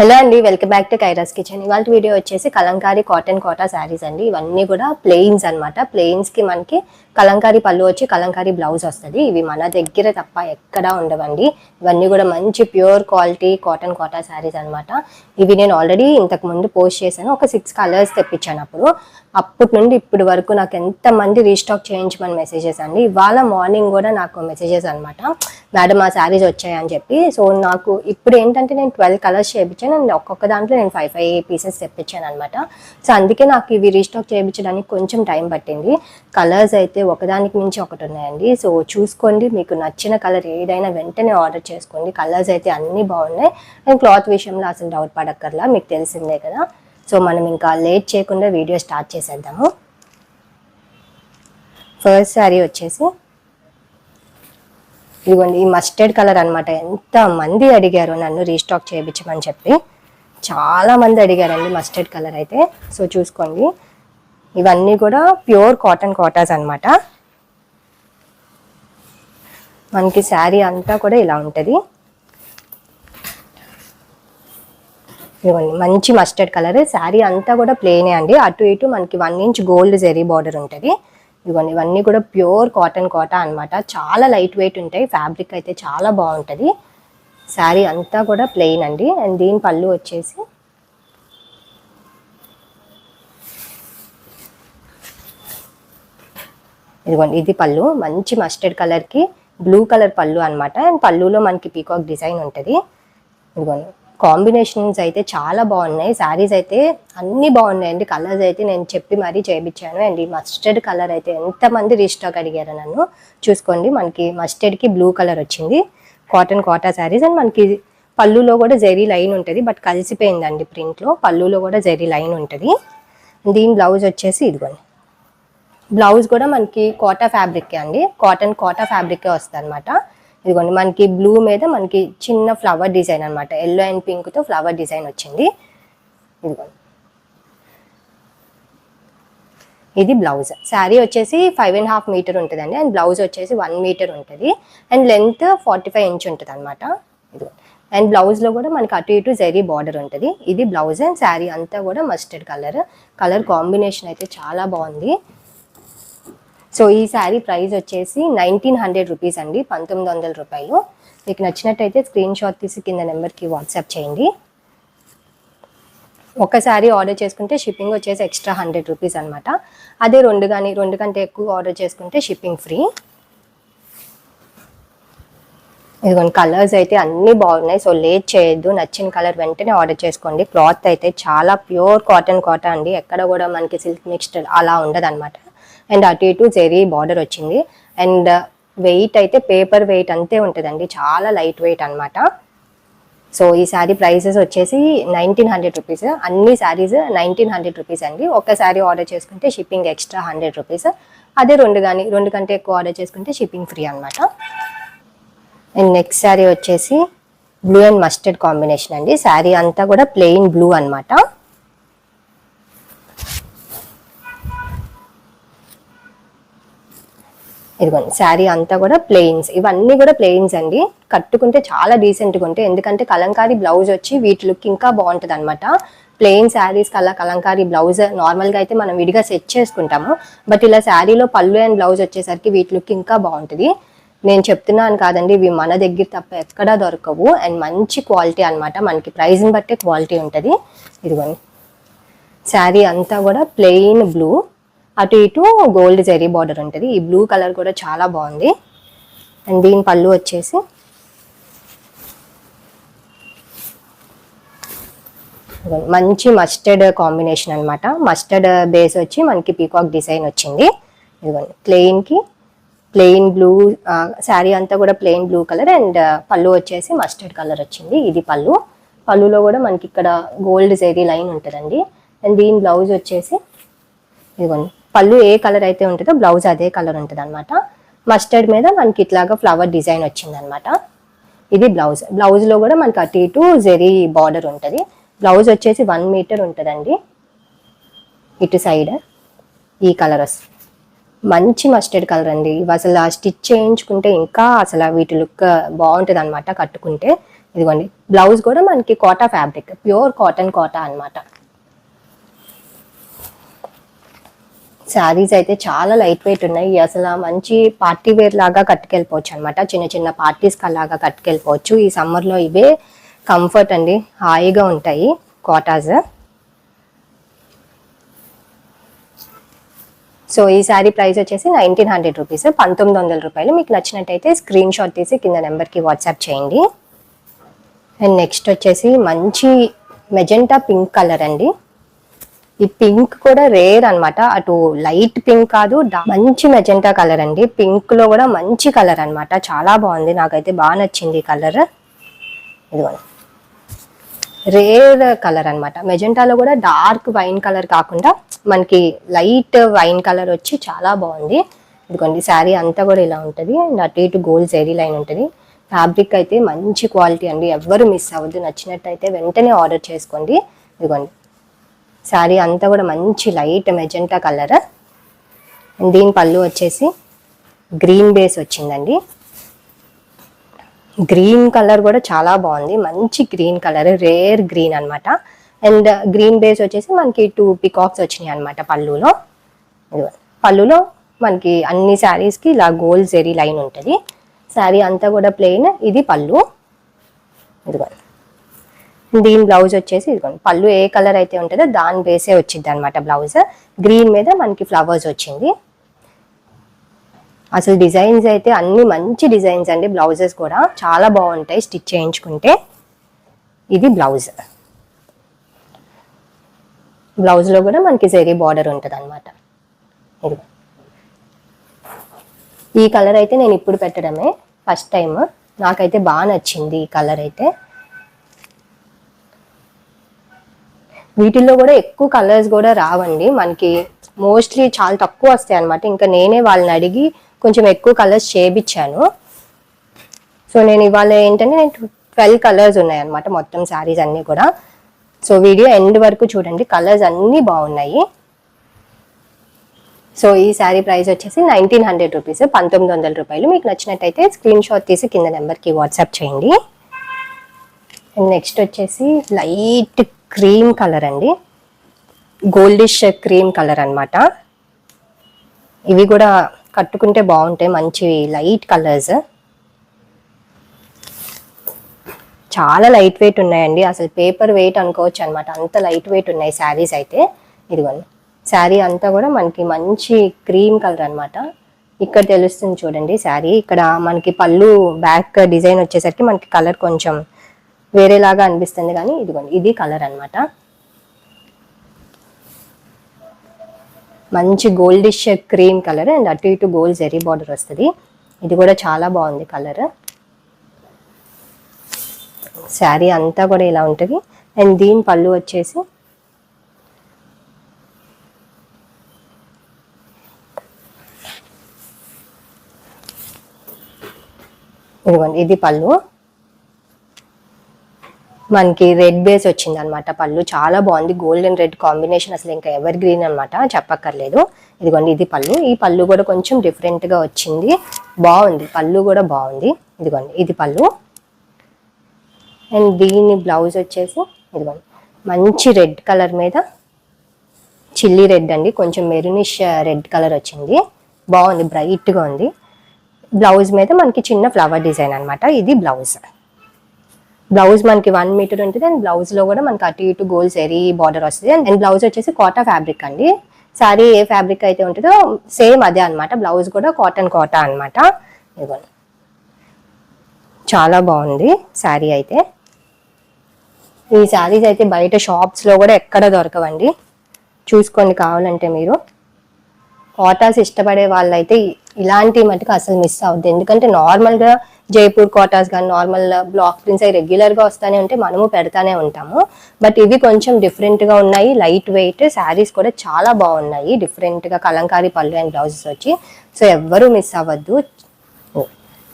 Hello అండి welcome back to Kyra's kitchen. ఇవాళ video వచ్చేసి కలంకారీ కాటన్ కోటా శారీస్ అండి. ఇవన్నీ కూడా ప్లెయిన్స్ అనమాట ప్లెయిన్స్కి మనకి కలంకారీ పళ్ళు వచ్చి కలంకారీ బ్లౌజ్ వస్తుంది. ఇవి మన దగ్గర తప్ప ఎక్కడా ఉండవండి. ఇవన్నీ కూడా మంచి pure quality cotton Kota sarees అన్నమాట. ఇవి నేను ఆల్రెడీ ఇంతకు ముందు పోస్ట్ చేశాను. ఒక సిక్స్ కలర్స్ తెప్పించాను అప్పుడు. అప్పటి నుండి ఇప్పటి వరకు నాకు ఎంత మంది రీస్టాక్ చేయించమని మెసేజెస్ అండి. ఇవాళ మార్నింగ్ కూడా నాకు మెసేజెస్ అనమాట మేడం ఆ శారీస్ వచ్చాయని చెప్పి. సో నాకు ఇప్పుడు ఏంటంటే నేను ట్వెల్వ్ కలర్స్ చేయించాను. అండ్ ఒక్కొక్క దాంట్లో నేను ఫైవ్ ఫైవ్ పీసెస్ తెప్పించాను అనమాట సో అందుకే నాకు ఇవి రీస్టాక్ చేయించడానికి కొంచెం టైం పట్టింది. కలర్స్ అయితే ఒకదానికి మించి ఒకటి ఉన్నాయండి. సో చూసుకోండి. మీకు నచ్చిన కలర్ ఏదైనా వెంటనే ఆర్డర్ చేసుకోండి. కలర్స్ అయితే అన్నీ బాగున్నాయి. అండ్ క్లాత్ విషయంలో అసలు డౌట్ పడక్కర్లా. మీకు తెలిసిందే కదా. సో మనం ఇంకా లేట్ చేయకుండా వీడియో స్టార్ట్ చేసేద్దాము. ఫస్ట్ శారీ వచ్చేసి ఇదిగోండి. ఈ మస్టర్డ్ కలర్ అన్నమాట. ఎంత మంది అడిగారు నన్ను రీస్టాక్ చేయించమని చెప్పి. చాలా మంది అడిగారండి మస్టర్డ్ కలర్ అయితే. సో చూసుకోండి. ఇవన్నీ కూడా ప్యూర్ కాటన్ కాటాస్ అనమాట మనకి శారీ అంతా కూడా ఇలా ఉంటుంది. ఇదిగోండి మంచి మస్టర్డ్ కలర్ శారీ అంతా కూడా ప్లెయినే అండి. అటు ఇటు మనకి one inch gold zari border ఉంటుంది. ఇదిగోండి ఇవన్నీ కూడా ప్యూర్ కాటన్ కోటా అనమాట చాలా లైట్ వెయిట్ ఉంటాయి. ఫ్యాబ్రిక్ అయితే చాలా బాగుంటుంది. శారీ అంతా కూడా ప్లెయిన్ అండి. అండ్ దీని పళ్ళు వచ్చేసి ఇదిగోండి ఇది పళ్ళు. మంచి మస్టర్డ్ కలర్కి బ్లూ కలర్ పళ్ళు అన్నమాట. అండ్ పళ్ళులో మనకి పీకాక్ డిజైన్ ఉంటుంది. ఇదిగోండి కాంబినేషన్స్ అయితే చాలా బాగున్నాయి. శారీస్ అయితే అన్నీ బాగున్నాయండి. కలర్స్ అయితే నేను చెప్పి మరీ చేయించాను. అండ్ ఈ మస్టర్డ్ కలర్ అయితే ఎంతమంది రీస్టాక్ అడిగారు నన్ను చూసుకోండి. మనకి మస్టర్డ్కి బ్లూ కలర్ వచ్చింది. కాటన్ కోటా శారీస్ అండ్ మనకి పళ్ళులో కూడా జరీ లైన్ ఉంటుంది. బట్ కలిసిపోయిందండి ప్రింట్లో పళ్ళులో కూడా జరీ లైన్ ఉంటుంది. దీని బ్లౌజ్ వచ్చేసి ఇదిగోండి. బ్లౌజ్ కూడా మనకి కోటా ఫ్యాబ్రిక్ అండి. కాటన్ కోటా ఫ్యాబ్రిక్కే వస్తుంది అనమాట ఇదిగోండి మనకి బ్లూ మీద మనకి చిన్న ఫ్లవర్ డిజైన్ అనమాట ఎల్లో అండ్ పింక్తో ఫ్లవర్ డిజైన్ వచ్చింది. ఇదిగోండి. ఇది బ్లౌజ్. శారీ వచ్చేసి ఫైవ్ అండ్ హాఫ్ మీటర్ ఉంటుందండి. అండ్ బ్లౌజ్ వచ్చేసి వన్ మీటర్ ఉంటుంది. And length forty five inch ఉంటుంది అనమాట ఇదిగోండి. అండ్ బ్లౌజ్లో కూడా మనకి అటు ఇటు జరీ బార్డర్ ఉంటుంది. ఇది బ్లౌజ్ అండ్ శారీ అంతా కూడా మస్టర్డ్ కలర్. కలర్ కాంబినేషన్ అయితే చాలా బాగుంది. సో ఈ శారీ ప్రైస్ వచ్చేసి నైన్టీన్ హండ్రెడ్ రూపీస్ అండి పంతొమ్మిది వందల రూపాయలు. మీకు నచ్చినట్టయితే స్క్రీన్ షాట్ తీసి కింద నెంబర్కి వాట్సాప్ చేయండి. ఒక శారీ ఆర్డర్ చేసుకుంటే షిప్పింగ్ వచ్చేసి ఎక్స్ట్రా హండ్రెడ్ రూపీస్ అనమాట అదే రెండు కానీ రెండు కంటే ఎక్కువ ఆర్డర్ చేసుకుంటే షిప్పింగ్ ఫ్రీ. ఇదిగోండి కలర్స్ అయితే అన్నీ బాగున్నాయి. సో లేట్ చేయొద్దు. నచ్చిన కలర్ వెంటనే ఆర్డర్ చేసుకోండి. క్లాత్ అయితే చాలా ప్యూర్ కాటన్ కాటన్ అండి. ఎక్కడ కూడా మనకి సిల్క్ మిక్స్డ్ అలా ఉండదు అనమాట అండ్ అటు ఇటు జెరీ బార్డర్ వచ్చింది. అండ్ వెయిట్ uh, అయితే పేపర్ వెయిట్ అంతే ఉంటుందండి. చాలా లైట్ వెయిట్ అనమాట సో ఈ శారీ ప్రైసెస్ వచ్చేసి నైన్టీన్ హండ్రెడ్ రూపీస్ అన్ని శారీస్ నైన్టీన్ హండ్రెడ్ రూపీస్ అండి. ఒక శారీ ఆర్డర్ చేసుకుంటే షిప్పింగ్ ఎక్స్ట్రా హండ్రెడ్ రూపీస్ అదే రెండు కానీ రెండు కంటే ఎక్కువ ఆర్డర్ చేసుకుంటే షిప్పింగ్ ఫ్రీ అనమాట అండ్ నెక్స్ట్ శారీ వచ్చేసి బ్లూ అండ్ మస్టర్డ్ కాంబినేషన్ అండి. శారీ అంతా కూడా ప్లెయిన్ బ్లూ అనమాట ఇదిగోండి శారీ అంతా కూడా ప్లెయిన్స్ ఇవన్నీ కూడా ప్లెయిన్స్ అండి. కట్టుకుంటే చాలా డీసెంట్గా ఉంటాయి. ఎందుకంటే కలంకారీ బ్లౌజ్ వచ్చి వీటి లుక్ ఇంకా బాగుంటుంది అనమాట ప్లెయిన్ శారీస్ కల్లా కలంకారీ బ్లౌజ్ నార్మల్గా అయితే మనం విడిగా సెట్ చేసుకుంటాము. బట్ ఇలా శారీలో పళ్ళు అండ్ బ్లౌజ్ వచ్చేసరికి వీటి లుక్ ఇంకా బాగుంటుంది. నేను చెప్తున్నాను కాదండి ఇవి మన దగ్గర తప్ప ఎక్కడా దొరకవు. అండ్ మంచి క్వాలిటీ అనమాట మనకి ప్రైస్ని బట్టే క్వాలిటీ ఉంటుంది. ఇదిగోండి. శారీ అంతా కూడా ప్లెయిన్ బ్లూ అటు ఇటు గోల్డ్ జెరీ బార్డర్ ఉంటుంది. ఈ బ్లూ కలర్ కూడా చాలా బాగుంది. అండ్ దీని పళ్ళు వచ్చేసి ఇదిగోండి, మంచి మస్టర్డ్ కాంబినేషన్ అనమాట మస్టర్డ్ బేస్ వచ్చి మనకి పీకాక్ డిజైన్ వచ్చింది. ఇదిగోండి. ప్లెయిన్కి ప్లెయిన్ బ్లూ శారీ అంతా కూడా ప్లెయిన్ బ్లూ కలర్ అండ్ పళ్ళు వచ్చేసి మస్టర్డ్ కలర్ వచ్చింది. ఇది పళ్ళు. పళ్ళులో కూడా మనకి ఇక్కడ గోల్డ్ జెరీ లైన్ ఉంటుందండి. అండ్ దీని బ్లౌజ్ వచ్చేసి ఇదిగోండి. పళ్ళు ఏ కలర్ అయితే ఉంటుందో బ్లౌజ్ అదే కలర్ ఉంటుంది అనమాట మస్టర్డ్ మీద మనకి ఇట్లాగా ఫ్లవర్ డిజైన్ వచ్చింది అనమాట ఇది బ్లౌజ్. బ్లౌజ్లో కూడా మనకి అటు ఇటు జెరీ బార్డర్ ఉంటుంది. బ్లౌజ్ వచ్చేసి వన్ మీటర్ ఉంటుందండి. ఇటు సైడ్ ఈ కలర్ వస్తుంది. మంచి మస్టర్డ్ కలర్ అండి. ఇవి అసలు స్టిచ్ చేయించుకుంటే ఇంకా అసలు వీటి లుక్ బాగుంటుంది అనమాట కట్టుకుంటే. ఇదిగోండి బ్లౌజ్ కూడా మనకి Kota fabric pure cotton Kota అన్నమాట. శారీస్ అయితే చాలా లైట్ వెయిట్ ఉన్నాయి. అసలు మంచి పార్టీ వేర్ లాగా కట్టుకెళ్ళిపోవచ్చు అనమాట చిన్న చిన్న పార్టీస్ అలాగా కట్టుకెళ్ళిపోవచ్చు. ఈ సమ్మర్లో ఇవే కంఫర్ట్ అండి. హాయిగా ఉంటాయి కోటాస్. సో ఈ శారీ ప్రైస్ వచ్చేసి నైన్టీన్ హండ్రెడ్ రూపీస్ పంతొమ్మిది వందల రూపాయలు. మీకు నచ్చినట్టయితే స్క్రీన్ షాట్ తీసి కింద నెంబర్కి వాట్సాప్ చేయండి. అండ్ నెక్స్ట్ వచ్చేసి మంచి మెజెంటా పింక్ కలర్ అండి. ఈ పింక్ కూడా రేర్ అనమాట అటు లైట్ పింక్ కాదు మంచి మెజెంటా కలర్ అండి. పింక్లో కూడా మంచి కలర్ అనమాట చాలా బాగుంది. నాకైతే బాగా నచ్చింది ఈ కలర్ ఇదిగోండి. రేర్ కలర్ అనమాట మెజెంటాలో కూడా డార్క్ వైన్ కలర్ కాకుండా మనకి లైట్ వైన్ కలర్ వచ్చి చాలా బాగుంది. ఇదిగోండి శారీ అంతా కూడా ఇలా ఉంటుంది. అండ్ అటు ఇటు గోల్డ్ జెరీ లైన్ ఉంటుంది. ఫ్యాబ్రిక్ అయితే మంచి క్వాలిటీ అండి. ఎవ్వరు మిస్ అవ్వద్దు. నచ్చినట్టయితే వెంటనే ఆర్డర్ చేసుకోండి. ఇదిగోండి శారీ అంతా కూడా మంచి లైట్ మెజెంటా కలర్. అండ్ దీని పళ్ళు వచ్చేసి గ్రీన్ బేస్ వచ్చిందండి. గ్రీన్ కలర్ కూడా చాలా బాగుంది. మంచి గ్రీన్ కలర్ రేర్ గ్రీన్ అన్నమాట. అండ్ గ్రీన్ బేస్ వచ్చేసి మనకి టూ పికాక్స్ వచ్చినాయి అనమాట పళ్ళులో. ఇదిగో. పళ్ళులో మనకి అన్ని శారీస్కి ఇలా గోల్డ్ జెరీ లైన్ ఉంటుంది. శారీ అంతా కూడా ప్లెయిన్ ఇది పళ్ళు. ఇదిగో దీని బ్లౌజ్ వచ్చేసి ఇదిగోండి పళ్ళు ఏ కలర్ అయితే ఉంటుందో దాని బేసే వచ్చింది అనమాట బ్లౌజ్. గ్రీన్ మీద మనకి ఫ్లవర్స్ వచ్చింది. అసలు డిజైన్స్ అయితే అన్ని మంచి డిజైన్స్ అండి బ్లౌజెస్ కూడా. చాలా బాగుంటాయి స్టిచ్ చేయించుకుంటే. ఇది బ్లౌజ్. బ్లౌజ్లో కూడా మనకి జెరీ బార్డర్ ఉంటుంది అనమాట ఈ కలర్ అయితే నేను ఇప్పుడు పెట్టడమే. ఫస్ట్ టైం నాకైతే బాగా నచ్చింది ఈ కలర్ అయితే. వీటిల్లో కూడా ఎక్కువ కలర్స్ కూడా రావండి. మనకి మోస్ట్లీ చాలా తక్కువ వస్తాయి అనమాట ఇంకా నేనే వాళ్ళని అడిగి కొంచెం ఎక్కువ కలర్స్ చేపించాను సో నేను ఇవాళ ఏంటంటే నేను ట్వెల్వ్ కలర్స్ ఉన్నాయి అనమాట మొత్తం శారీస్ అన్నీ కూడా. సో వీడియో ఎండ్ వరకు చూడండి. కలర్స్ అన్నీ బాగున్నాయి. సో ఈ శారీ ప్రైస్ వచ్చేసి నైన్టీన్ హండ్రెడ్ రూపీస్. పంతొమ్మిది వందల రూపాయలు. మీకు నచ్చినట్టయితే స్క్రీన్ షాట్ తీసి కింద నెంబర్కి వాట్సాప్ చేయండి. నెక్స్ట్ వచ్చేసి లైట్ క్రీమ్ కలర్ అండి. గోల్డిష్ క్రీమ్ కలర్ అనమాట ఇవి కూడా కట్టుకుంటే బాగుంటాయి. మంచి లైట్ కలర్స్. చాలా లైట్ వెయిట్ ఉన్నాయండి. అసలు పేపర్ వెయిట్ అనుకోవచ్చు అనమాట అంత లైట్ వెయిట్ ఉన్నాయి శారీస్ అయితే. ఇదిగోండి. శారీ అంతా కూడా మనకి మంచి క్రీమ్ కలర్ అన్నమాట. ఇక్కడ తెలుస్తుంది చూడండి శారీ ఇక్కడ మనకి పళ్ళు బ్యాక్ డిజైన్ వచ్చేసరికి మనకి కలర్ కొంచెం వేరేలాగా అనిపిస్తుంది కానీ ఇదిగోండి. ఇది కలర్ అనమాట మంచి గోల్డిష్ క్రీమ్ కలర్ అండ్ అటు ఇటు గోల్డ్ జెరీ బార్డర్ వస్తుంది. ఇది కూడా చాలా బాగుంది కలర్ శారీ అంతా కూడా ఇలా ఉంటుంది. అండ్ దీని పళ్ళు వచ్చేసి ఇదిగోండి ఇది పళ్ళు. మనకి రెడ్ బేస్ వచ్చింది అనమాట పళ్ళు. చాలా బాగుంది. గోల్డ్ అండ్ రెడ్ కాంబినేషన్ అసలు ఇంకా ఎవర్ గ్రీన్ అనమాట. చెప్పక్కర్లేదు. ఇదిగోండి ఇది పళ్ళు. ఈ పళ్ళు కూడా కొంచెం డిఫరెంట్గా వచ్చింది. బాగుంది. పళ్ళు కూడా బాగుంది. ఇదిగోండి ఇది పళ్ళు. అండ్ దీని బ్లౌజ్ వచ్చేసి ఇదిగోండి మంచి రెడ్ కలర్ మీద చిల్లీ రెడ్ అండి. కొంచెం మెరూనిష్ రెడ్ కలర్ వచ్చింది. బాగుంది బ్రైట్గా ఉంది. బ్లౌజ్ మీద మనకి చిన్న ఫ్లవర్ డిజైన్ అనమాట ఇది బ్లౌజ్. బ్లౌజ్ మనకి వన్ మీటర్ ఉంటుంది. అండ్ బ్లౌజ్లో కూడా మనకి అటు ఇటు గోల్ ఎరీ బార్డర్ వస్తుంది. అండ్ బ్లౌజ్ వచ్చేసి కోటా ఫ్యాబ్రిక్ అండి. సారీ ఏ ఫ్యాబ్రిక్ అయితే ఉంటుందో సేమ్ అదే అన్నమాట. బ్లౌజ్ కూడా కాటన్ కోటా అనమాట ఇదిగోండి చాలా బాగుంది శారీ అయితే. ఈ శారీస్ అయితే బయట షాప్స్లో కూడా ఎక్కడ దొరకవండి. చూసుకోండి కావాలంటే మీరు. కోటాస్ ఇష్టపడే వాళ్ళైతే ఇలాంటి మటుకు అసలు మిస్ అవ్వద్దు. ఎందుకంటే నార్మల్గా జైపూర్ కోటాస్ కానీ నార్మల్ బ్లాక్ ప్రింట్స్ అవి రెగ్యులర్గా వస్తానే ఉంటే మనము పెడతానే ఉంటాము. బట్ ఇవి కొంచెం డిఫరెంట్గా ఉన్నాయి. లైట్ వెయిట్ శారీస్ కూడా చాలా బాగున్నాయి. డిఫరెంట్గా కలంకారీ పళ్ళు అండ్ బ్లౌజెస్ వచ్చి. సో ఎవ్వరూ మిస్ అవ్వద్దు.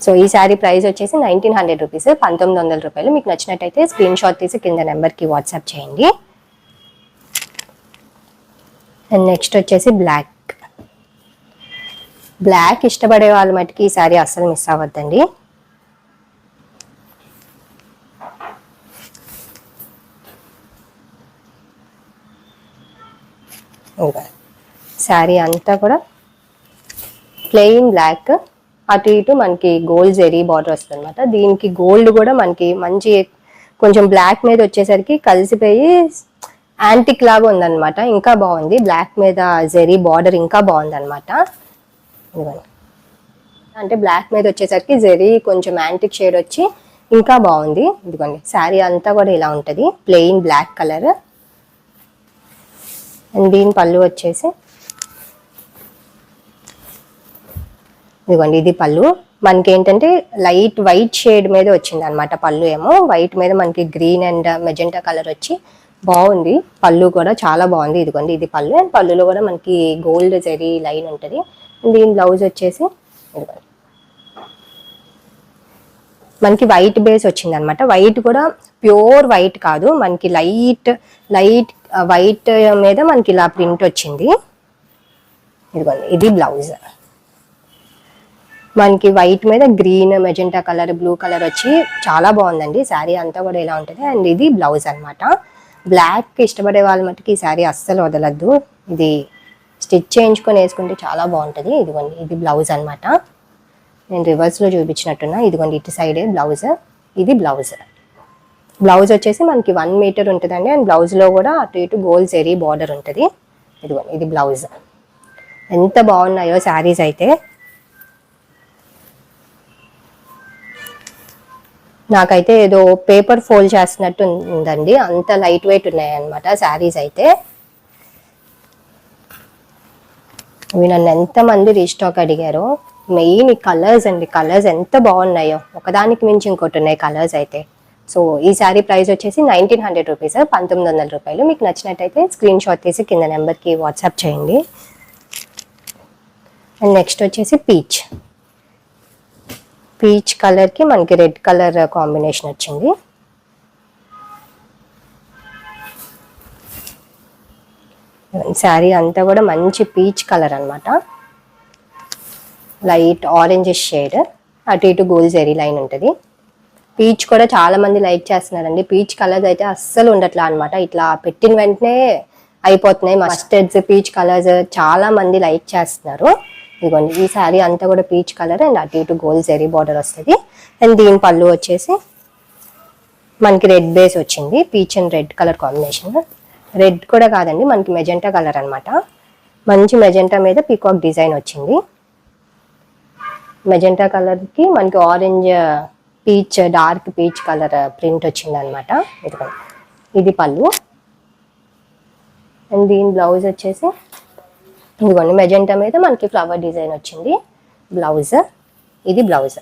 సో ఈ శారీ ప్రైస్ వచ్చేసి నైన్టీన్ హండ్రెడ్ రూపీస్ పంతొమ్మిది వందల రూపాయలు. మీకు నచ్చినట్టయితే స్క్రీన్ షాట్ తీసి కింద నెంబర్కి వాట్సాప్ చేయండి. అండ్ నెక్స్ట్ వచ్చేసి బ్లాక్ బ్లాక్ ఇష్టపడే వాళ్ళ మటుకి ఈ శారీ అస్సలు మిస్ అవ్వద్దండి. శారీ అంతా కూడా ప్లెయిన్ బ్లాక్ అటు ఇటు మనకి గోల్డ్ జెరీ బార్డర్ వస్తుంది అనమాట దీనికి గోల్డ్ కూడా మనకి మంచి కొంచెం బ్లాక్ మీద వచ్చేసరికి కలిసిపోయి యాంటిక్ లాగా ఉందన్నమాట. ఇంకా బాగుంది. బ్లాక్ మీద జెరీ బార్డర్ ఇంకా బాగుంది అనమాట అంటే బ్లాక్ మీద వచ్చేసరికి జెరీ కొంచెం యాంటిక్ షేడ్ వచ్చి ఇంకా బాగుంది. ఇదిగోండి. శారీ అంతా కూడా ఇలా ఉంటుంది. ప్లెయిన్ బ్లాక్ కలర్ అండ్ దీని పళ్ళు వచ్చేసి ఇదిగోండి ఇది పళ్ళు. మనకి ఏంటంటే లైట్ వైట్ షేడ్ మీద వచ్చింది అనమాట పళ్ళు ఏమో. వైట్ మీద మనకి గ్రీన్ అండ్ మెజెంటా కలర్ వచ్చి బాగుంది. పళ్ళు కూడా చాలా బాగుంది. ఇదిగోండి ఇది పళ్ళు. అండ్ పళ్ళులో కూడా మనకి గోల్డ్ జరీ లైన్ ఉంటుంది. దీని బ్లౌజ్ వచ్చేసి ఇదిగోండి. మనకి వైట్ బేస్ వచ్చింది అనమాట వైట్ కూడా ప్యూర్ వైట్ కాదు. మనకి లైట్ లైట్ వైట్ మీద మనకి ఇలా ప్రింట్ వచ్చింది. ఇదిగోండి ఇది బ్లౌజ్. మనకి వైట్ మీద green magenta colour blue colour వచ్చి చాలా బాగుందండి. శారీ అంతా కూడా ఇలా ఉంటుంది? అండ్ ఇది బ్లౌజ్ అనమాట బ్లాక్ ఇష్టపడే వాళ్ళ మట్టుకి ఈ శారీ అస్సలు వదలద్దు. ఇది స్టిచ్ చేయించుకొని వేసుకుంటే చాలా బాగుంటుంది. ఇదిగోండి ఇది బ్లౌజ్ అనమాట నేను రివర్స్లో చూపించినట్టున్నా. ఇదిగోండి ఇటు సైడే బ్లౌజ్. ఇది బ్లౌజ్. బ్లౌజ్ వచ్చేసి మనకి వన్ మీటర్ ఉంటుందండి. అండ్ బ్లౌజ్లో కూడా అటు ఇటు గోల్ జెరీ బార్డర్ ఉంటుంది. ఇదిగోండి ఇది బ్లౌజ్. ఎంత బాగున్నాయో శారీస్ అయితే. నాకైతే ఏదో పేపర్ ఫోల్డ్ చేస్తున్నట్టు ఉందండి. అంత లైట్ వెయిట్ ఉన్నాయన్నమాట శారీస్ అయితే. ఇవి నన్ను ఎంతమంది రీస్టాక్ అడిగారో. మెయిన్ ఈ కలర్స్ అండి. కలర్స్ ఎంత బాగున్నాయో. ఒకదానికి మించి ఇంకోటి ఉన్నాయి కలర్స్ అయితే. సో ఈ శారీ ప్రైస్ వచ్చేసి నైన్టీన్ హండ్రెడ్ రూపీస్ పంతొమ్మిది వందల రూపాయలు. మీకు నచ్చినట్టయితే స్క్రీన్ షాట్ తీసి కింద నెంబర్కి వాట్సాప్ చేయండి. అండ్ నెక్స్ట్ వచ్చేసి పీచ్. పీచ్ కలర్కి మనకి రెడ్ కలర్ కాంబినేషన్ వచ్చింది. శారీ అంతా కూడా మంచి పీచ్ కలర్ అనమాట లైట్ ఆరెంజ్ షేడ్ అటు ఇటు గోల్డ్ జెరీ లైన్ ఉంటుంది. పీచ్ కూడా చాలా మంది లైక్ చేస్తున్నారండి. పీచ్ కలర్స్ అయితే అస్సలు ఉండట్లా అనమాట ఇట్లా పెట్టిన వెంటనే అయిపోతున్నాయి. మస్టర్డ్స్ పీచ్ కలర్స్ చాలా మంది లైక్ చేస్తున్నారు. ఇదిగోండి ఈ శారీ అంతా కూడా పీచ్ కలర్ అండ్ అటు ఇటు గోల్డ్ జెరీ బార్డర్ వస్తుంది. అండ్ దీని పళ్ళు వచ్చేసి మనకి రెడ్ బేస్ వచ్చింది peach and red colour combination. Red కూడా కాదండి మనకి మెజెంటా కలర్ అనమాట మంచి మెజెంటా మీద పీకాక్ డిజైన్ వచ్చింది. మెజెంటా కలర్కి మనకి orange peach dark peach colour print వచ్చింది అనమాట ఇది పళ్ళు. అండ్ దీని బ్లౌజ్ వచ్చేసి ఇదిగోండి మెజెంటా మీద మనకి ఫ్లవర్ డిజైన్ వచ్చింది. బ్లౌజ్ ఇది బ్లౌజ్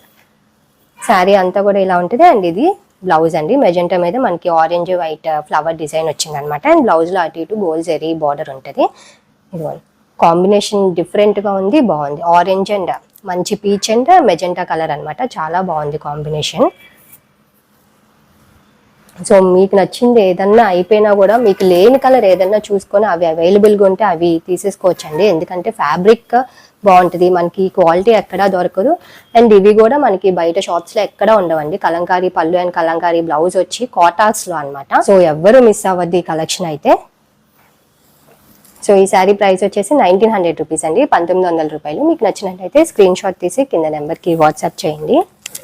శారీ అంతా కూడా ఇలా ఉంటుంది అండ్ ఇది బ్లౌజ్ అండి. మెజెంటా మీద మనకి ఆరెంజ్ వైట్ ఫ్లవర్ డిజైన్ వచ్చింది అనమాట అండ్ బ్లౌజ్లో అటు ఇటు గోల్డ్ జెరీ బార్డర్ ఉంటుంది. ఇదిగోండి కాంబినేషన్ డిఫరెంట్గా ఉంది బాగుంది. ఆరెంజ్ అండ్ మంచి పీచ్ అండ్ మెజెంటా కలర్ అనమాట. చాలా బాగుంది కాంబినేషన్ సో మీకు నచ్చింది ఏదన్నా అయిపోయినా కూడా మీకు లేని కలర్ ఏదన్నా చూసుకొని అవి అవైలబుల్గా ఉంటే అవి తీసేసుకోవచ్చండి. ఎందుకంటే ఫ్యాబ్రిక్ బాగుంటుంది మనకి క్వాలిటీ ఎక్కడా దొరకదు. అండ్ ఇవి కూడా మనకి బయట షాప్స్లో ఎక్కడా ఉండవండి. కలంకారీ పళ్ళు అండ్ కలంకారీ బ్లౌజ్ వచ్చి కాటాస్లో అనమాట సో ఎవ్వరు మిస్ అవ్వద్దు ఈ కలెక్షన్ అయితే. సో ఈ శారీ ప్రైస్ వచ్చేసి నైన్టీన్ హండ్రెడ్ రూపీస్ అండి. పంతొమ్మిది వందల రూపాయలు. మీకు నచ్చినట్లయితే స్క్రీన్ షాట్ తీసి కింద నెంబర్కి వాట్సాప్ చేయండి.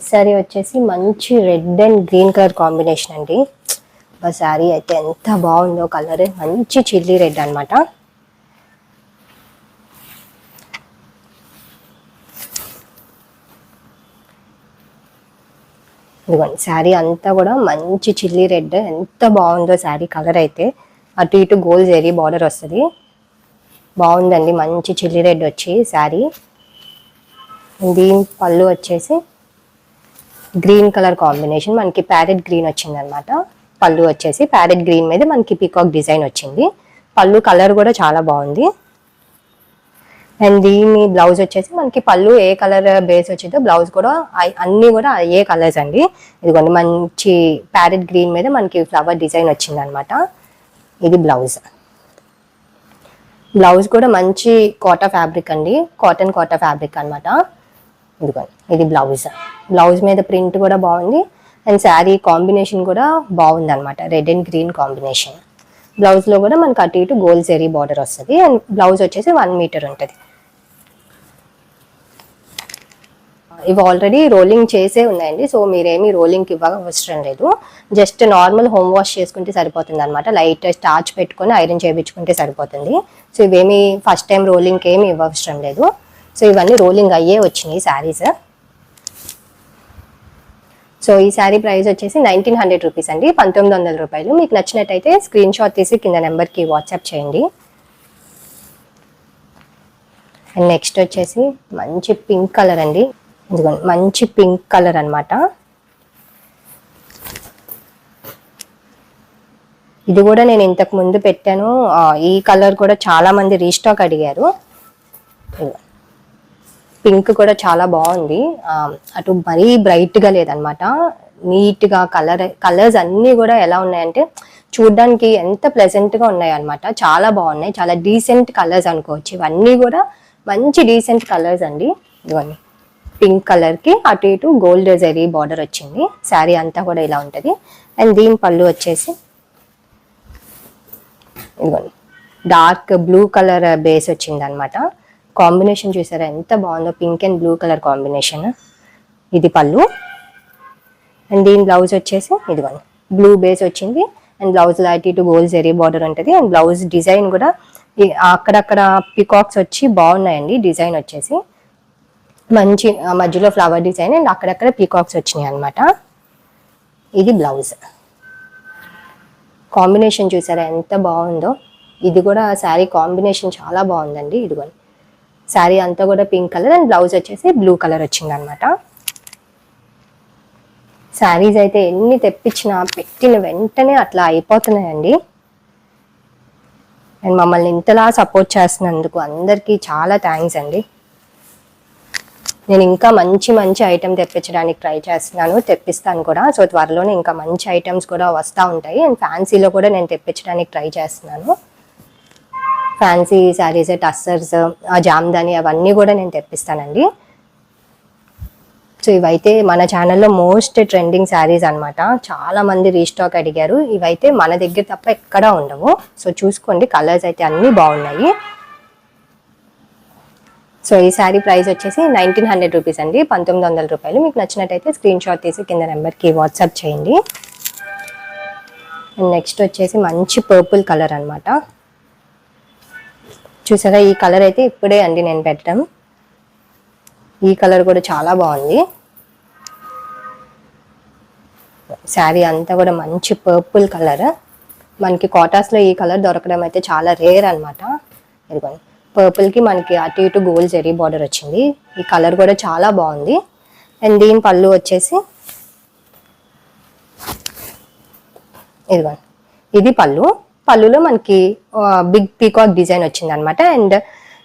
శారీ వచ్చేసి మంచి red and green colour combination అండి. ఆ శారీ అయితే ఎంత బాగుందో కలర్ మంచి చిల్లీ రెడ్ అనమాట ఇదిగోండి శారీ అంతా కూడా మంచి చిల్లీ రెడ్ ఎంత బాగుందో శారీ కలర్ అయితే. అటు ఇటు గోల్డ్ జెరీ బార్డర్ వస్తుంది. బాగుందండి. మంచి చిల్లీ రెడ్ వచ్చి శారీ. దీని పళ్ళు వచ్చేసి గ్రీన్ కలర్ కాంబినేషన్. మనకి ప్యారెట్ గ్రీన్ వచ్చింది అనమాట పళ్ళు వచ్చేసి ప్యారెట్ గ్రీన్ మీద మనకి పీకాక్ డిజైన్ వచ్చింది. పళ్ళు కలర్ కూడా చాలా బాగుంది. అండ్ దీని బ్లౌజ్ వచ్చేసి మనకి పళ్ళు ఏ కలర్ బేస్ వచ్చిందో బ్లౌజ్ కూడా అన్నీ కూడా ఏ కలర్స్ అండి. ఇదిగోండి మంచి ప్యారెట్ గ్రీన్ మీద మనకి ఫ్లవర్ డిజైన్ వచ్చింది అనమాట ఇది బ్లౌజ్. బ్లౌజ్ కూడా మంచి కోటా ఫ్యాబ్రిక్ అండి. కాటన్ కోటా ఫ్యాబ్రిక్ అన్నమాట. ఇదిగోండి ఇది బ్లౌజ్. బ్లౌజ్ మీద ప్రింట్ కూడా బాగుంది. అండ్ శారీ కాంబినేషన్ కూడా బాగుంది అనమాట రెడ్ అండ్ గ్రీన్ కాంబినేషన్. బ్లౌజ్లో కూడా మనకు అటు ఇటు గోల్డ్ జెరీ బార్డర్ వస్తుంది. అండ్ బ్లౌజ్ వచ్చేసి వన్ మీటర్ ఉంటుంది. ఇవి ఆల్రెడీ రోలింగ్ చేసే ఉన్నాయండి. సో మీరేమి రోలింగ్కి ఇవ్వక అవసరం లేదు. జస్ట్ నార్మల్ హోమ్ వాష్ చేసుకుంటే సరిపోతుంది అనమాట లైట్ స్టార్చ్ పెట్టుకొని ఐరన్ చేయించుకుంటే సరిపోతుంది. సో ఇవేమి ఫస్ట్ టైం రోలింగ్కి ఏమి ఇవ్వవసరం లేదు. సో ఇవన్నీ రోలింగ్ అయ్యే వచ్చినాయి శారీస్ సో ఈ శారీ ప్రైస్ వచ్చేసి నైన్టీన్ హండ్రెడ్ రూపీస్ అండి. పంతొమ్మిది వందల రూపాయలు. మీకు నచ్చినట్టయితే స్క్రీన్ షాట్ తీసి కింద నెంబర్కి వాట్సాప్ చేయండి. అండ్ నెక్స్ట్ వచ్చేసి మంచి పింక్ కలర్ అండి. ఇదిగోండి మంచి పింక్ కలర్ అన్నమాట. ఇది కూడా నేను ఇంతకు ముందు పెట్టాను. ఈ కలర్ కూడా చాలా మంది రీస్టాక్ అడిగారు. పింక్ కూడా చాలా బాగుంది. అటు మరీ బ్రైట్గా లేదనమాట నీట్గా కలర్ కలర్స్ అన్నీ కూడా ఎలా ఉన్నాయంటే చూడడానికి ఎంత ప్లెజెంట్గా ఉన్నాయి అనమాట చాలా బాగున్నాయి. చాలా డీసెంట్ కలర్స్ అనుకోవచ్చు. ఇవన్నీ కూడా మంచి డీసెంట్ కలర్స్ అండి. ఇవన్నీ పింక్ కలర్కి అటు ఇటు గోల్డ్ జరీ బార్డర్ వచ్చింది. శారీ అంతా కూడా ఇలా ఉంటది. అండ్ దీని పళ్ళు వచ్చేసి ఇదిగోండి. డార్క్ బ్లూ కలర్ బేస్ వచ్చింది అనమాట కాంబినేషన్ చూసారా? ఎంత బాగుందో pink and blue colour combination. ఇది పళ్ళు. అండ్ దీని బ్లౌజ్ వచ్చేసి ఇదిగోండి. బ్లూ బేస్ వచ్చింది. అండ్ బ్లౌజ్ లాంటి ఇటు గోల్డ్ జరీ బార్డర్ ఉంటుంది. అండ్ బ్లౌజ్ డిజైన్ కూడా అక్కడక్కడ పికాక్స్ వచ్చి బాగున్నాయండి. డిజైన్ వచ్చేసి. మంచి మధ్యలో ఫ్లవర్ డిజైన్ అండ్ అక్కడక్కడ పీకాక్స్ వచ్చినాయి అనమాట ఇది బ్లౌజ్ కాంబినేషన్ చూసారా ఎంత బాగుందో? ఇది కూడా శారీ కాంబినేషన్ చాలా బాగుందండి ఇదిగోండి. శారీ అంతా కూడా పింక్ కలర్ అండ్ బ్లౌజ్ వచ్చేసి బ్లూ కలర్ వచ్చింది అనమాట శారీస్ అయితే ఎన్ని తెప్పించినా పెట్టిన వెంటనే అట్లా అయిపోతున్నాయండి. అండ్ మమ్మల్ని ఇంతలా సపోర్ట్ చేస్తున్నందుకు అందరికీ చాలా థ్యాంక్స్ అండి. నేను ఇంకా మంచి మంచి ఐటెం తెప్పించడానికి ట్రై చేస్తున్నాను తెప్పిస్తాను కూడా. సో త్వరలోనే ఇంకా మంచి ఐటమ్స్ కూడా వస్తూ ఉంటాయి. అండ్ ఫ్యాన్సీలో కూడా నేను తెప్పించడానికి ట్రై చేస్తున్నాను. ఫ్యాన్సీ శారీస్ టస్సర్స్ జామ్దాని అవన్నీ కూడా నేను తెప్పిస్తానండి. సో ఇవైతే మన ఛానల్లో మోస్ట్ ట్రెండింగ్ శారీస్ అన్నమాట. చాలా మంది రీస్టాక్ అడిగారు. ఇవైతే మన దగ్గర తప్ప ఎక్కడా ఉండవు. సో చూసుకోండి. కలర్స్ అయితే అన్నీ బాగున్నాయి. సో ఈ శారీ ప్రైస్ వచ్చేసి నైన్టీన్ హండ్రెడ్ రూపీస్ అండి. పంతొమ్మిది వందల రూపాయలు. మీకు నచ్చినట్టయితే స్క్రీన్ షాట్ తీసి కింద నెంబర్కి వాట్సాప్ చేయండి. నెక్స్ట్ వచ్చేసి మంచి పర్పుల్ కలర్ అనమాట చూసారా ఈ కలర్ అయితే ఇప్పుడే అండి నేను పెట్టడం. ఈ కలర్ కూడా చాలా బాగుంది. శారీ అంతా కూడా మంచి పర్పుల్ కలర్ మనకి కోటాస్లో ఈ కలర్ దొరకడం అయితే చాలా రేర్ అనమాట ఇదిగోండి. పర్పుల్కి మనకి అటు ఇటు గోల్ జెరీ బార్డర్ వచ్చింది. ఈ కలర్ కూడా చాలా బాగుంది. అండ్ దీని పళ్ళు వచ్చేసి ఇదిగోండి. ఇది పళ్ళు. పళ్ళులో మనకి బిగ్ పీకాక్ డిజైన్ వచ్చింది అనమాట and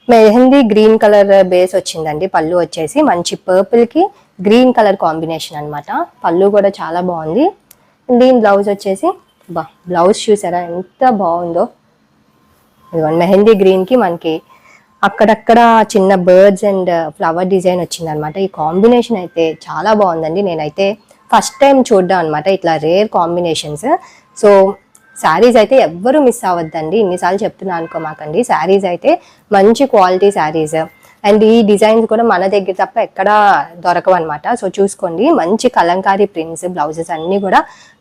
mehndi green colour base వచ్చిందండి. పళ్ళు వచ్చేసి మంచి పర్పుల్కి గ్రీన్ కలర్ కాంబినేషన్ అనమాట పళ్ళు కూడా చాలా బాగుంది. దీని బ్లౌజ్ వచ్చేసి బా బ్లౌజ్ చూసారా? ఎంత బాగుందో. ఇదిగోండి. మెహందీ గ్రీన్కి మనకి అక్కడక్కడ చిన్న బర్డ్స్ అండ్ ఫ్లవర్ డిజైన్ వచ్చింది అనమాట ఈ కాంబినేషన్ అయితే చాలా బాగుందండి. నేనైతే ఫస్ట్ టైం చూడ్డా అనమాట ఇట్లా రేర్ కాంబినేషన్స్. సో శారీస్ అయితే ఎవ్వరూ మిస్ అవ్వద్దండి. ఇన్నిసార్లు చెప్తున్నా అనుకోమాకండి. శారీస్ అయితే మంచి క్వాలిటీ శారీస్. అండ్ ఈ డిజైన్స్ కూడా మన దగ్గర తప్ప ఎక్కడా దొరకవు అనమాట సో చూసుకోండి. మంచి కలంకారీ ప్రింట్స్ బ్లౌజెస్ అన్నీ కూడా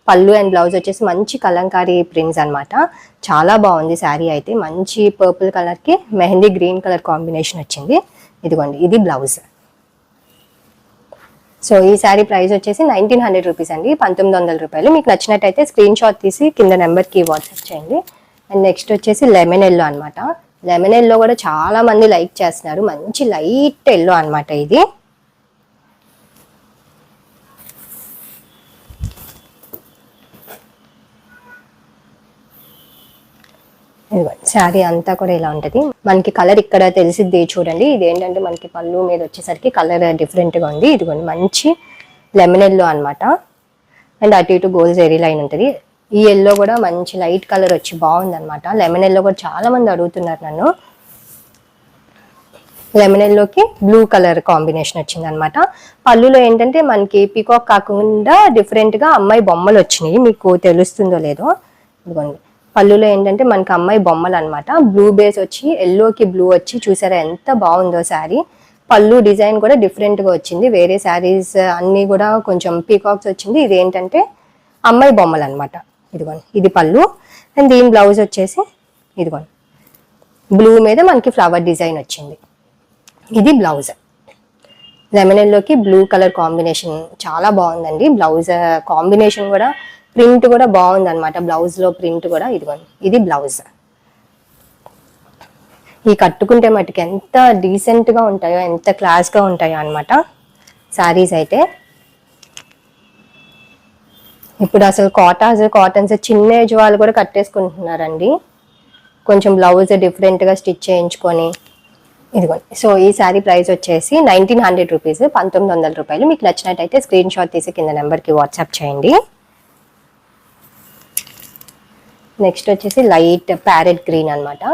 పళ్ళు అండ్ బ్లౌజ్ వచ్చేసి మంచి కలంకారీ ప్రింట్స్ అనమాట చాలా బాగుంది శారీ అయితే. మంచి పర్పుల్ కలర్కి మెహందీ గ్రీన్ కలర్ కాంబినేషన్ వచ్చింది. ఇదిగోండి ఇది బ్లౌజ్. సో ఈ శారీ ప్రైస్ వచ్చేసి నైన్టీన్ హండ్రెడ్ రూపీస్ అండి. పంతొమ్మిది వందల రూపాయలు. మీకు నచ్చినట్టయితే స్క్రీన్ షాట్ తీసి కింద నెంబర్కి వాట్సాప్ చేయండి. అండ్ నెక్స్ట్ వచ్చేసి లెమన్ ఎల్లో అనమాట లెమన్ ఎల్లో కూడా చాలా మంది లైక్ చేస్తున్నారు. మంచి లైట్ ఎల్లో అనమాట ఇది. శారీ అంతా కూడా ఇలా ఉంటది. మనకి కలర్ ఇక్కడ తెలిసిద్ది చూడండి. ఇది ఏంటంటే మనకి పళ్ళు మీద వచ్చేసరికి కలర్ డిఫరెంట్గా ఉంది. ఇదిగోండి మంచి లెమన్ ఎల్లో అనమాట అండ్ అటు ఇటు గోల్డ్ జెరీ లైన్ ఉంటుంది. ఈ ఎల్లో కూడా మంచి లైట్ కలర్ వచ్చి బాగుంది అనమాట లెమన్ ఎల్లో కూడా చాలా మంది అడుగుతున్నారు నన్ను. లెమన్ ఎల్లోకి బ్లూ కలర్ కాంబినేషన్ వచ్చింది అనమాట పళ్ళులో ఏంటంటే మనకి పీకాక్ కాకుండా డిఫరెంట్గా అమ్మాయి బొమ్మలు వచ్చినాయి. మీకు తెలుస్తుందో లేదో? ఇదిగోండి. పళ్ళులో ఏంటంటే మనకి అమ్మాయి బొమ్మలు అనమాట బ్లూ బేస్ వచ్చి ఎల్లోకి బ్లూ వచ్చి చూసారా ఎంత బాగుందో శారీ. పళ్ళు డిజైన్ కూడా డిఫరెంట్గా వచ్చింది. వేరే శారీస్ అన్నీ కూడా కొంచెం పీకాక్స్ వచ్చింది. ఇది ఏంటంటే అమ్మాయి బొమ్మలు అనమాట ఇదిగోండి ఇది పళ్ళు. అండ్ దీని బ్లౌజ్ వచ్చేసి ఇదిగోండి. బ్లూ మీద మనకి ఫ్లవర్ డిజైన్ వచ్చింది. ఇది బ్లౌజ్ లెమనెల్లోకి బ్లూ కలర్ కాంబినేషన్ చాలా బాగుందండి. బ్లౌజ్ కాంబినేషన్ కూడా ప్రింట్ కూడా బాగుంది అనమాట బ్లౌజ్లో ప్రింట్ కూడా ఇదిగోండి. ఇది బ్లౌజ్. ఈ కట్టుకుంటే మటుకు ఎంత డీసెంట్గా ఉంటాయో ఎంత క్లాస్గా ఉంటాయో అనమాట శారీస్ అయితే. ఇప్పుడు అసలు కాటాస్ కాటన్స్ చిన్న ఏజ్ వాళ్ళు కూడా కట్టేసుకుంటున్నారండి. కొంచెం బ్లౌజ్ డిఫరెంట్గా స్టిచ్ చేయించుకొని. ఇదిగోండి. సో ఈ శారీ ప్రైస్ వచ్చేసి నైన్టీన్ హండ్రెడ్ రూపీస్ పంతొమ్మిది వందల రూపాయలు. మీకు నచ్చినట్టయితే స్క్రీన్ షాట్ తీసి కింద నెంబర్కి వాట్సాప్ చేయండి. నెక్స్ట్ వచ్చేసి లైట్ ప్యారెట్ గ్రీన్ అనమాట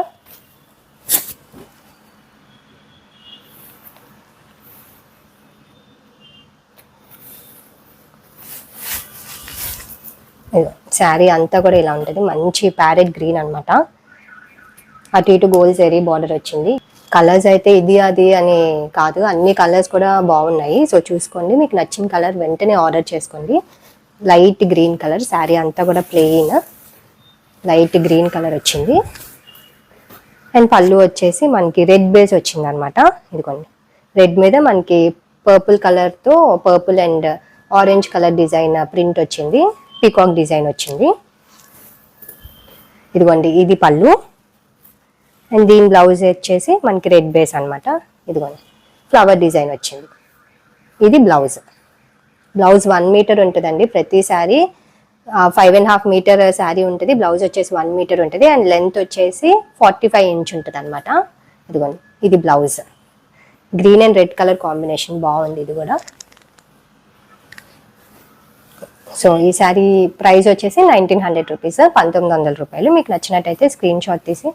శారీ అంతా కూడా ఇలా ఉంటుంది. మంచి ప్యారెట్ గ్రీన్ అనమాట అటు ఇటు గోల్డ్ శారీ బార్డర్ వచ్చింది. కలర్స్ అయితే ఇది అది అని కాదు. అన్ని కలర్స్ కూడా బాగున్నాయి. సో చూసుకోండి మీకు నచ్చిన కలర్ వెంటనే ఆర్డర్ చేసుకోండి. లైట్ గ్రీన్ కలర్ శారీ అంతా కూడా ప్లెయిన్. లైట్ గ్రీన్ కలర్ వచ్చింది. అండ్ పళ్ళు వచ్చేసి మనకి రెడ్ బేస్ వచ్చింది అనమాట ఇదిగోండి. రెడ్ మీద మనకి పర్పుల్ కలర్తో purple and orange colour design print వచ్చింది. పీకాక్ డిజైన్ వచ్చింది. ఇదిగోండి ఇది పళ్ళు. అండ్ దీని బ్లౌజ్ వచ్చేసి మనకి రెడ్ బేస్ అనమాట. ఇదిగోండి ఫ్లవర్ డిజైన్ వచ్చింది. ఇది బ్లౌజ్. బ్లౌజ్ వన్ మీటర్ ఉంటుందండి. ప్రతిసారి five and half metre sari ఉంటుంది బ్లౌజ్ వచ్చేసి వన్ మీటర్ ఉంటుంది అండ్ లెంత్ వచ్చేసి ఫార్టీ ఫైవ్ ఇంచ్ ఉంటుంది అనమాట ఇదిగోండి ఇది blouse green and red colour combination బాగుంది ఇది కూడా. సో ఈ శారీ ప్రైస్ వచ్చేసి నైన్టీన్ హండ్రెడ్ రూపీస్ పంతొమ్మిది వందల రూపాయలు. మీకు నచ్చినట్టయితే స్క్రీన్ షాట్ తీసి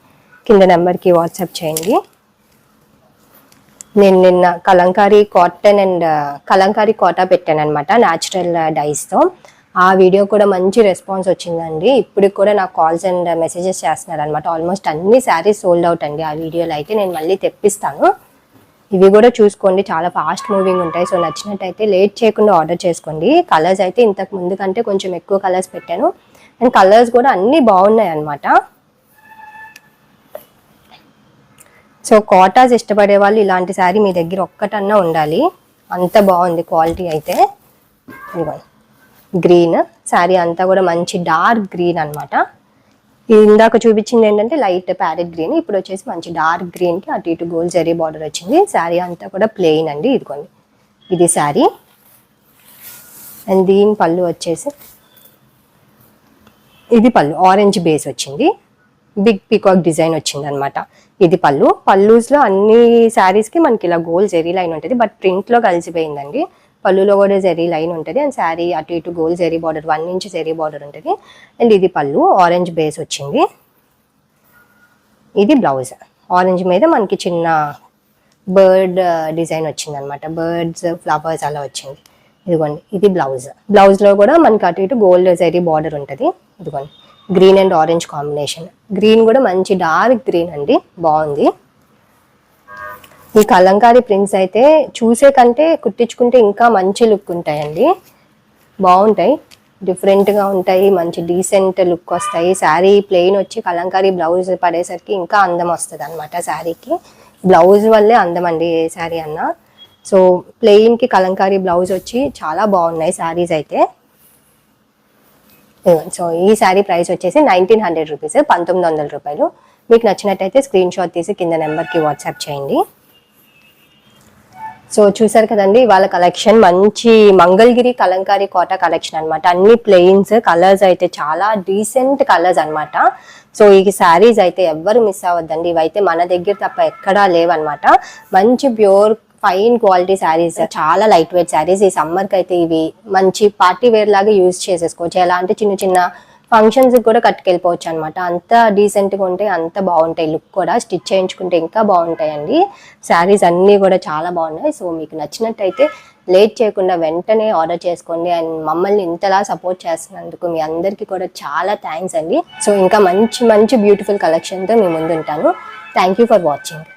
కింద నెంబర్కి వాట్సాప్ చేయండి. నేను నిన్న కలంకారీ కాటన్ అండ్ కలంకారీ కోటా పెట్టాను అనమాట న్యాచురల్ డైస్తో ఆ వీడియో కూడా మంచి రెస్పాన్స్ వచ్చిందండి. ఇప్పుడు కూడా నాకు కాల్స్ అండ్ మెసేజెస్ చేస్తున్నారు అనమాట ఆల్మోస్ట్ అన్ని శారీస్ సోల్డ్ అవుట్ అండి ఆ వీడియోలో అయితే. నేను మళ్ళీ తెప్పిస్తాను. ఇవి కూడా చూసుకోండి. చాలా ఫాస్ట్ మూవింగ్ ఉంటాయి. సో నచ్చినట్టయితే లేట్ చేయకుండా ఆర్డర్ చేసుకోండి. కలర్స్ అయితే ఇంతకు ముందు కంటే కొంచెం ఎక్కువ కలర్స్ పెట్టాను. అండ్ కలర్స్ కూడా అన్నీ బాగున్నాయి అన్నమాట. సో కోటాస్ ఇష్టపడే వాళ్ళు ఇలాంటి శారీ మీ దగ్గర ఒక్కటన్నా ఉండాలి. అంత బాగుంది క్వాలిటీ అయితే. ఇవ్వండి గ్రీన్ శారీ అంతా కూడా మంచి డార్క్ గ్రీన్ అన్నమాట. ఇందాక చూపించింది ఏంటంటే లైట్ ప్యారెట్ గ్రీన్ ఇప్పుడు వచ్చేసి మంచి డార్క్ గ్రీన్కి అటు ఇటు గోల్డ్ జరీ బార్డర్ వచ్చింది. శారీ అంతా కూడా ప్లెయిన్ అండి ఇదిగోండి. ఇది శారీ అండ్ దీని పళ్ళు వచ్చేసి ఇది పళ్ళు ఆరెంజ్ బేస్ వచ్చింది. బిగ్ పీకాక్ డిజైన్ వచ్చింది అనమాట ఇది పళ్ళు. పళ్ళూస్లో అన్ని శారీస్కి మనకి ఇలా గోల్డ్ జెరీ లైన్ ఉంటుంది బట్ ప్రింట్లో కలిసిపోయిందండి. పళ్ళులో కూడా జరీ లైన్ ఉంటుంది. అండ్ శారీ అటు ఇటు gold zari border one inch zari border ఉంటుంది. అండ్ ఇది పళ్ళు ఆరెంజ్ బేస్ వచ్చింది. ఇది బ్లౌజ్. ఆరెంజ్ మీద మనకి చిన్న బర్డ్ డిజైన్ వచ్చింది అనమాట బర్డ్స్ ఫ్లవర్స్ అలా వచ్చింది. ఇదిగోండి ఇది బ్లౌజ్. బ్లౌజ్లో కూడా మనకి అటు ఇటు గోల్డ్ జరీ బార్డర్ ఉంటుంది. ఇదిగోండి green and orange combination. Green కూడా మంచి డార్క్ గ్రీన్ అండి. బాగుంది. ఈ కలంకారీ ప్రింట్స్ అయితే చూసే కంటే కుట్టించుకుంటే ఇంకా మంచి లుక్ ఉంటాయండి. బాగుంటాయి. డిఫరెంట్గా ఉంటాయి. మంచి డీసెంట్ లుక్ వస్తాయి. శారీ ప్లెయిన్ వచ్చి కలంకారీ బ్లౌజ్ పడేసరికి ఇంకా అందం వస్తుంది అనమాట శారీకి బ్లౌజ్ వల్లే అందం అండి ఏ శారీ అన్నా. సో ప్లెయిన్కి కలంకారీ బ్లౌజ్ వచ్చి చాలా బాగున్నాయి శారీస్ అయితే. Hmm, సో ఈ శారీ ప్రైస్ వచ్చేసి నైన్టీన్ హండ్రెడ్ రూపీస్ పంతొమ్మిది వందల రూపాయలు. మీకు నచ్చినట్టయితే స్క్రీన్ షాట్ తీసి కింద నెంబర్కి వాట్సాప్ చేయండి. సో చూసారు కదండి వాళ్ళ కలెక్షన్ మంచి మంగళగిరి కలంకారీ కోట కలెక్షన్ అనమాట అన్ని ప్లెయిన్స్ కలర్స్ అయితే చాలా డీసెంట్ కలర్స్ అన్నమాట. సో ఈ శారీస్ అయితే ఎవ్వరు మిస్ అవ్వద్దండి. ఇవైతే మన దగ్గర తప్ప ఎక్కడా లేవన్నమాట. మంచి ప్యూర్ ఫైన్ క్వాలిటీ శారీస్ చాలా లైట్ వెయిట్ శారీస్ ఈ సమ్మర్కి అయితే ఇవి మంచి పార్టీ వేర్ లాగా యూజ్ చేసేసుకోవచ్చు. ఎలా అంటే చిన్న చిన్న ఫంక్షన్స్ కూడా కట్టుకెళ్ళిపోవచ్చు అనమాట అంత డీసెంట్గా ఉంటే అంత బాగుంటాయి. లుక్ కూడా స్టిచ్ చేయించుకుంటే ఇంకా బాగుంటాయండి. శారీస్ అన్నీ కూడా చాలా బాగున్నాయి. సో మీకు నచ్చినట్టయితే లేట్ చేయకుండా వెంటనే ఆర్డర్ చేసుకోండి. అండ్ మమ్మల్ని ఇంతలా సపోర్ట్ చేస్తున్నందుకు మీ అందరికీ కూడా చాలా థ్యాంక్స్ అండి. సో ఇంకా మంచి మంచి బ్యూటిఫుల్ కలెక్షన్తో మీ ముందు ఉంటాను థ్యాంక్ యూ ఫర్ వాచింగ్